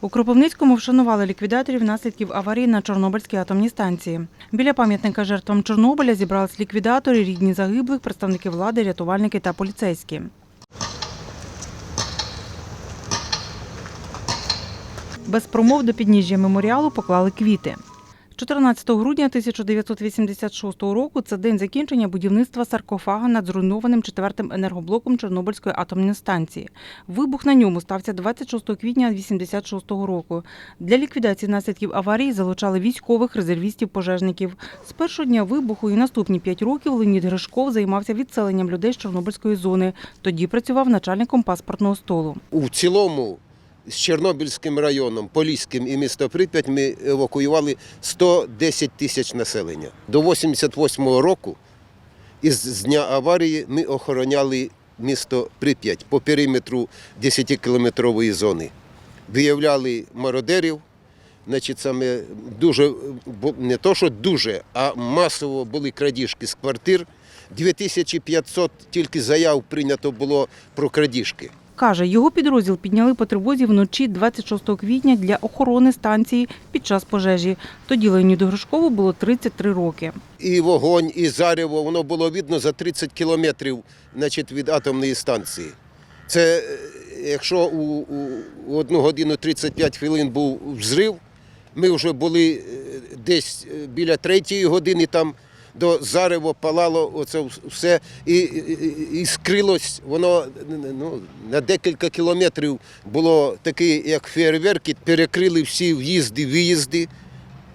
У Кропивницькому вшанували ліквідаторів наслідків аварії на Чорнобильській атомній станції. Біля пам'ятника жертвам Чорнобиля зібрались ліквідатори, рідні загиблих, представники влади, рятувальники та поліцейські. Без промов до підніжжя меморіалу поклали квіти. 14 грудня 1986 року це день закінчення будівництва саркофага над зруйнованим четвертим енергоблоком Чорнобильської атомної станції. Вибух на ньому стався 26 квітня 1986 року. Для ліквідації наслідків аварії залучали військових, резервістів, пожежників. З першого дня вибуху і наступні п'ять років Леонід Гришков займався відселенням людей з Чорнобильської зони. Тоді працював начальником паспортного столу. У цілому з Чорнобильським районом, Поліським і місто Прип'ять ми евакуювали 110 тисяч населення. До 88-го року із дня аварії ми охороняли місто Прип'ять по периметру 10-кілометрової зони. Виявляли мародерів, значить, саме дуже, не то, що дуже, а масово були крадіжки з квартир. 2500 тільки заяв прийнято було про крадіжки. Каже, його підрозділ підняли по тривозі вночі 26 квітня для охорони станції під час пожежі. Тоді Леоніду Гришкову було 33 роки. і вогонь, і зарево, воно було видно за 30 кілометрів значить, від атомної станції. Це е, якщо у, у, у одну годину 35 хвилин був взрив, ми вже були е, десь е, біля третьої години там до зарево палало оце все і, і, і скрилось, воно ну, на декілька кілометрів було таке, як фейерверки, перекрили всі в'їзди, виїзди.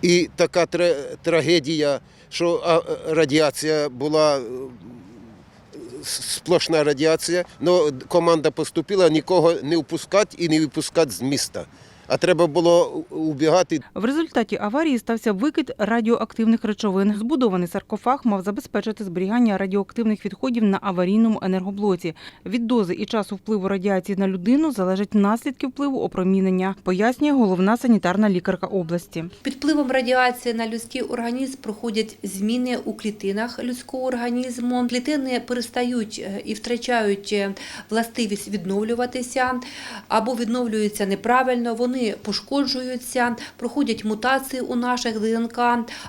І така тра- трагедія, що радіація була сплошна радіація. Ну, команда поступила нікого не впускати і не випускати з міста. А треба було убігати В результаті аварії стався викид радіоактивних речовин. Збудований саркофаг мав забезпечити зберігання радіоактивних відходів на аварійному енергоблоці. Від дози і часу впливу радіації на людину залежать наслідки впливу опромінення, пояснює головна санітарна лікарка області. Під впливом радіації на людський організм проходять зміни у клітинах людського організму. Клітини перестають е, і втрачають е, властивість відновлюватися або відновлюються неправильно. Вони пошкоджуються, проходять мутації у наших ДНК,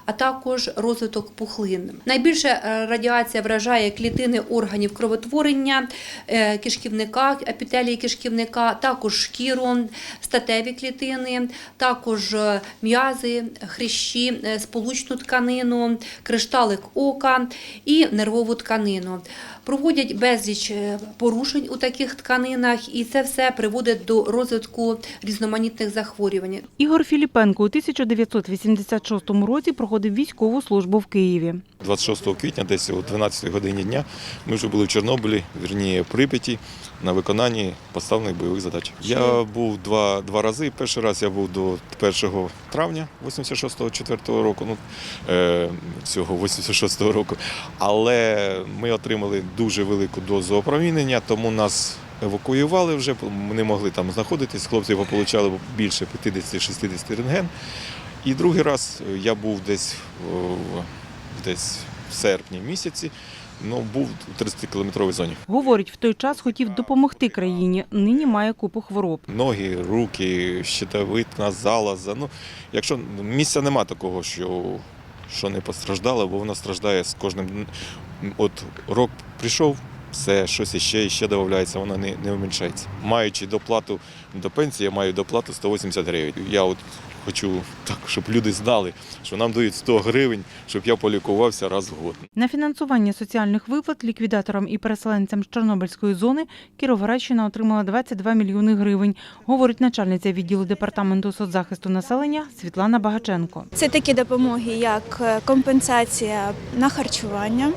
а також розвиток пухлин. Найбільше е, радіація вражає клітини органів кровотворення, е, кишківника, епітелії кишківника, також шкіру, статеві клітини, також е, м'язи, хрящі, сполучну тканину, кришталик ока і нервову тканину. Проводять безліч е, порушень у таких тканинах, і це все приводить до розвитку різноманітних захворювань. Ігор Філіпенко у 1986 році проходив військову службу в Києві. 26 квітня, десь о 12 годині дня, ми вже були в Чорнобилі, вірніше Прип'яті, на виконанні поставлених бойових задач. Я був два, два рази. Перший раз я був до 1 травня 86-го, 4 року, ну, е, цього 86-го року. Але ми отримали дуже велику дозу опромінення, тому нас евакуювали вже, ми не могли там знаходитись. Хлопці получали більше 50-60 рентген. І другий раз я був десь десь в серпні місяці, ну був у 30-кілометровій зоні. Говорить, в той час хотів допомогти країні. Нині має купу хвороб. Ноги, руки, щитовидна, залоза. Ну, якщо місця нема такого, що, що не постраждало, бо воно страждає з кожним. днем. От рок прийшов, все, щось іще, іще додається, воно не, не вміншається. Маючи доплату до пенсії, я маю доплату 180 гривень. Я от хочу так, щоб люди знали, що нам дають 100 гривень, щоб я полікувався раз в год. На фінансування соціальних виплат ліквідаторам і переселенцям з Чорнобильської зони Кіровоградщина отримала 22 мільйони гривень, говорить начальниця відділу департаменту соцзахисту населення Світлана Багаченко. Це такі допомоги, як е, компенсація на харчування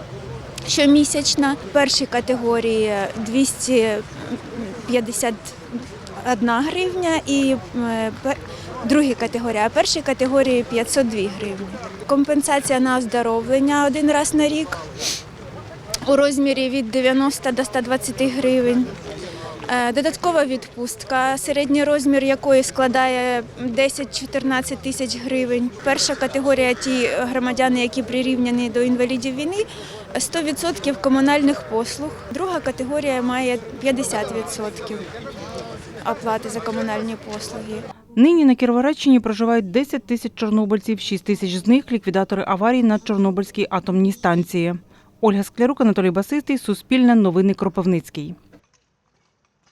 щомісячна. Першій категорії 251 гривня і е, пе- другій категорії, а першій категорії 502 гривні. Компенсація на оздоровлення один раз на рік у розмірі від 90 до 120 гривень. Е, Додаткова відпустка, середній розмір якої складає 10-14 тисяч гривень. Перша категорія ті громадяни, які прирівняні до інвалідів війни, 100% комунальних послуг. Друга категорія має 50%. Оплати за комунальні послуги. Нині на Кіровоградщині проживають 10 тисяч чорнобильців, 6 тисяч з них ліквідатори аварій на Чорнобильській атомній станції. Ольга Склярук, Анатолій Басистий, Суспільне, Новини Кропивницький.